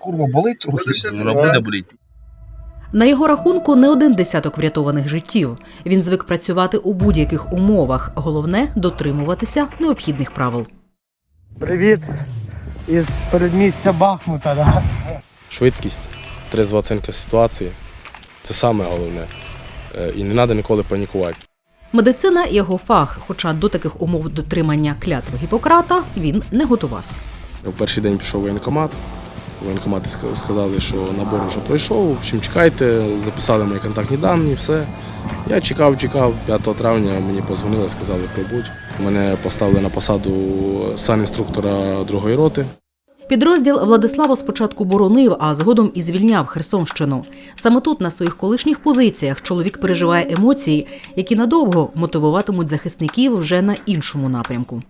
Курва, болить трохи. Вона буде боліти. На його рахунку не один десяток врятованих життів. Він звик працювати у будь-яких умовах. Головне дотримуватися необхідних правил. Привіт із передмістя Бахмута. Да? швидкість, трезва оцінка ситуації це саме головне. Е, І не треба ніколи панікувати. Медицина його фах, хоча до таких умов дотримання клятви Гіппократа він не готувався. У перший день пішов воєнкомат. Ска- сказали, що набор вже пройшов. В общем, чекайте, записали мої контактні дані, все. Я чекав, чекав. 5 травня мені позвонили, сказали, прибудь. Мене поставили на посаду санінструктора другої роти. Підрозділ Владислава спочатку боронив, а згодом і звільняв Херсонщину. Саме тут, на своїх колишніх позиціях, чоловік переживає емоції, які надовго мотивуватимуть захисників вже на іншому напрямку.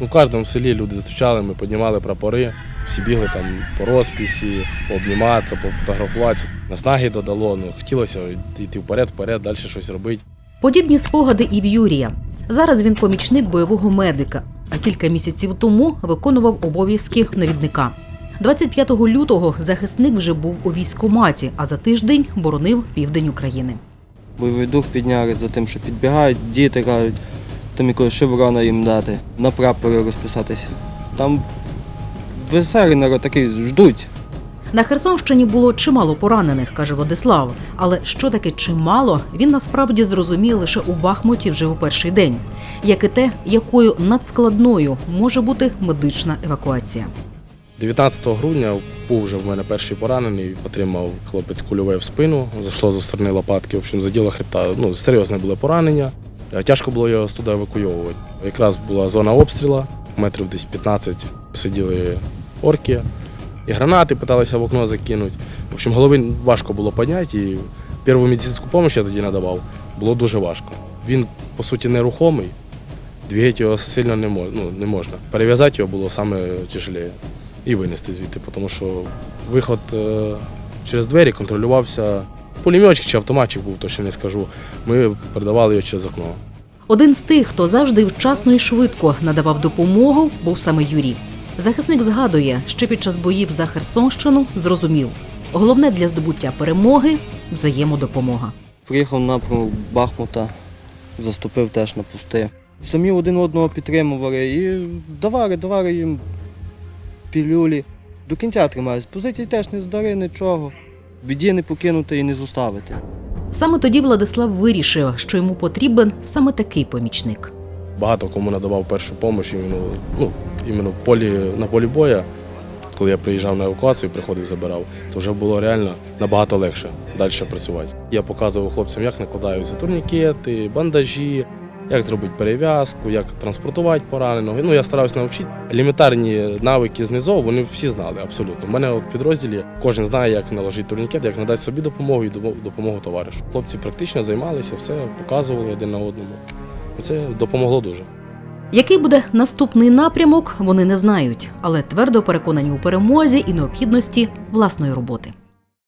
Ну, в кожному селі люди зустрічали, ми піднімали прапори, всі бігли там по розписі, пообніматися, пофотографуватися. Наснаги додало, ну хотілося йти вперед, вперед, далі щось робити. Подібні спогади і в Юрія. Зараз він помічник бойового медика, а кілька місяців тому виконував обов'язки навідника. 25 лютого захисник вже був у військкоматі, а за тиждень боронив південь України. Бойовий дух підняли за тим, що підбігають, діти кажуть, там якогось шеврона їм дати, на прапорі розписатися. Там веселий народ такий ждуть. На Херсонщині було чимало поранених, каже Владислав. Але що таке чимало, він насправді зрозумів лише у Бахмуті вже у перший день, як і те, якою надскладною може бути медична евакуація. 19 грудня був вже в мене перший поранений, отримав хлопець кульове в спину, зайшло зі сторони лопатки, в общем, заділо хребта. Ну, серйозне було поранення. Е, Тяжко було його туди евакуйовувати. Якраз була зона обстрілу, метрів десь 15 сиділи орки, і гранати питалися в окно закинути. В общем, голови важко було підняти, і першу медицинську допомогу я тоді надавав, було дуже важко. Він, по суті, нерухомий, двигати його сильно не, мож, ну, не можна. Перев'язати його було саме тяжелее і винести звідти, тому що виход е, через двері контролювався. Пулеметчик чи автоматчик був, точно не скажу. Ми передавали його через окно. Один з тих, хто завжди вчасно і швидко надавав допомогу, був саме Юрій. Захисник згадує, що під час боїв за Херсонщину зрозумів, головне для здобуття перемоги взаємодопомога. Приїхав напрямок Бахмута, заступив теж на пусти. Самі один одного підтримували і давали, давали їм пілюлі. До кінця тримались. Позиції теж не здари, нічого. Біді не покинути і не зоставити. Саме тоді Владислав вирішив, що йому потрібен саме такий помічник. Багато кому надавав першу допомогу, ну, іменно в полі, на полі боя. Коли я приїжджав на евакуацію, приходив, забирав, то вже було реально набагато легше далі працювати. Я показував хлопцям, як накладаються турнікети, бандажі, як зробити перев'язку, як транспортувати пораненого. Ну, я старався навчити. Елементарні навики знизу, вони всі знали абсолютно. У мене в підрозділі кожен знає, як наложити турнікет, як надати собі допомогу і допомогу товаришу. Хлопці практично займалися, все показували один на одному. Це допомогло дуже. Який буде наступний напрямок, вони не знають, але твердо переконані у перемозі і необхідності власної роботи.